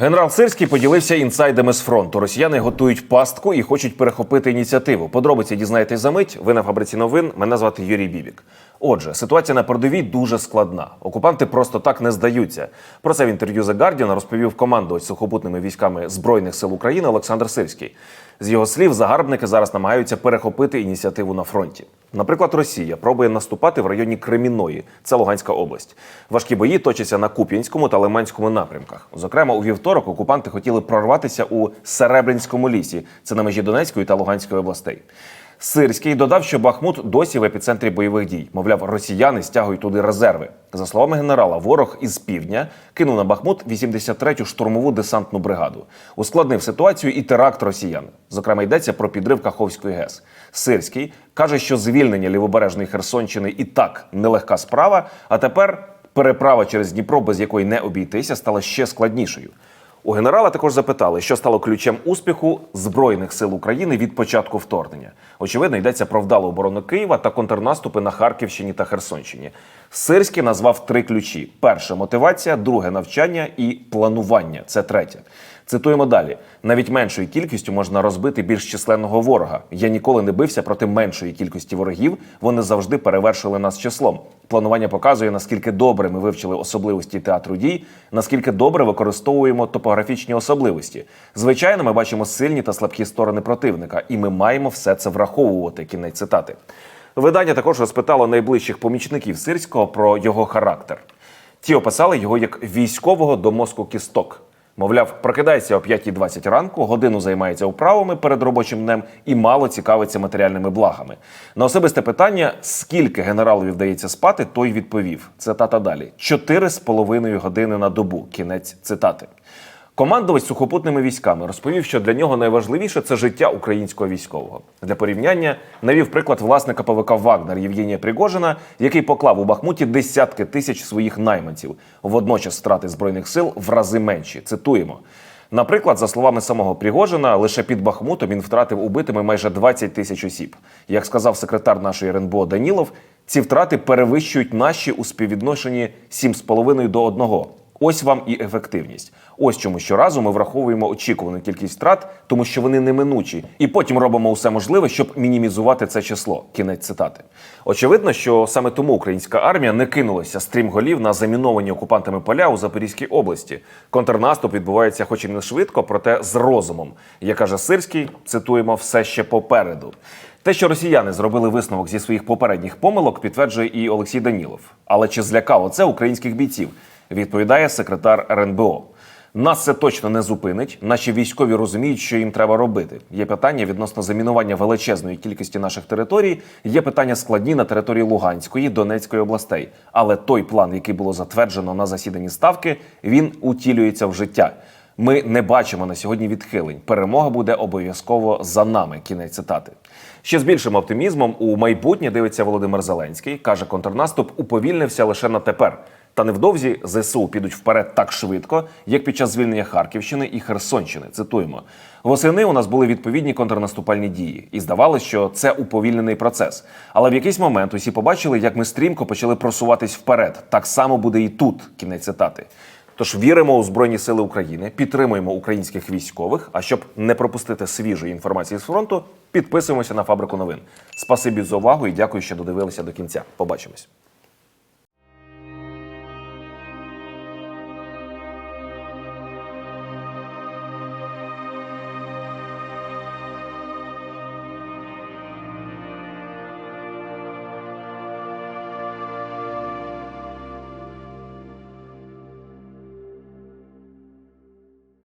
Генерал Сирський поділився інсайдами з фронту. Росіяни готують пастку і хочуть перехопити ініціативу. Подробиці дізнаєтесь за мить. Ви на фабриці новин. Мене звати Юрій Бібік. Отже, ситуація на передовій дуже складна. Окупанти просто так не здаються. Про це в інтерв'ю The Guardian розповів командувач сухопутними військами збройних сил України Олександр Сирський. З його слів, загарбники зараз намагаються перехопити ініціативу на фронті. Наприклад, Росія пробує наступати в районі Креміної, це Луганська область. Важкі бої точаться на Куп'янському та Лиманському напрямках. Зокрема, у вівторок окупанти хотіли прорватися у Серебрянському лісі, це на межі Донецької та Луганської областей. Сирський додав, що Бахмут досі в епіцентрі бойових дій. Мовляв, росіяни стягують туди резерви. За словами генерала, ворог із півдня кинув на Бахмут 83-ю штурмову десантну бригаду. Ускладнив ситуацію і теракт росіян. Зокрема, йдеться про підрив Каховської ГЕС. Сирський каже, що звільнення лівобережної Херсонщини і так нелегка справа. А тепер переправа через Дніпро, без якої не обійтися, стала ще складнішою. У генерала також запитали, що стало ключем успіху збройних сил України від початку вторгнення. Очевидно, йдеться про вдалу оборону Києва та контрнаступи на Харківщині та Херсонщині. Сирський назвав три ключі: перше мотивація, друге навчання і планування. Це третє. Цитуємо далі: навіть меншою кількістю можна розбити більш численного ворога. Я ніколи не бився проти меншої кількості ворогів. Вони завжди перевершили нас числом. Планування показує, наскільки добре ми вивчили особливості театру дій, наскільки добре використовуємо топографічні особливості. Звичайно, ми бачимо сильні та слабкі сторони противника, і ми маємо все це враховувати. Кінець цитати. Видання також розпитало найближчих помічників сирського про його характер. Ті описали його як військового до мозку кісток. Мовляв, прокидається о 5.20 ранку, годину займається управами перед робочим днем і мало цікавиться матеріальними благами. На особисте питання, скільки генералові вдається спати, той відповів. Цитата далі: чотири з половиною години на добу. Кінець цитати. Командувач сухопутними військами розповів, що для нього найважливіше це життя українського військового. Для порівняння навів приклад власника ПВК Вагнер Євгенія Пригожина, який поклав у Бахмуті десятки тисяч своїх найманців. Водночас страти збройних сил в рази менші. Цитуємо. Наприклад, за словами самого Пригожина, лише під Бахмутом він втратив убитими майже 20 тисяч осіб. Як сказав секретар нашої РНБО Данілов, ці втрати перевищують наші у співвідношенні 7,5 до 1. Ось вам і ефективність. Ось чому щоразу ми враховуємо очікувану кількість втрат, тому що вони неминучі, і потім робимо усе можливе, щоб мінімізувати це число. Кінець цитати. Очевидно, що саме тому українська армія не кинулася стрімголів на заміновані окупантами поля у Запорізькій області. Контрнаступ відбувається, хоч і не швидко, проте з розумом. Як каже Сирський, цитуємо все ще попереду. Те, що росіяни зробили висновок зі своїх попередніх помилок, підтверджує і Олексій Данілов. Але чи злякало це українських бійців? Відповідає секретар РНБО. Нас це точно не зупинить. Наші військові розуміють, що їм треба робити. Є питання відносно замінування величезної кількості наших територій. Є питання складні на території Луганської, Донецької областей. Але той план, який було затверджено на засіданні ставки, він утілюється в життя. Ми не бачимо на сьогодні відхилень. Перемога буде обов'язково за нами. Кінець цитати. Ще з більшим оптимізмом у майбутнє дивиться Володимир Зеленський. каже, контрнаступ уповільнився лише на тепер. Та невдовзі ЗСУ підуть вперед так швидко, як під час звільнення Харківщини і Херсонщини. Цитуємо восени. У нас були відповідні контрнаступальні дії, і здавалося, що це уповільнений процес. Але в якийсь момент усі побачили, як ми стрімко почали просуватись вперед. Так само буде і тут. Кінець цитати. Тож віримо у Збройні Сили України, підтримуємо українських військових. А щоб не пропустити свіжої інформації з фронту, підписуємося на фабрику новин. Спасибі за увагу і дякую, що додивилися до кінця. Побачимось.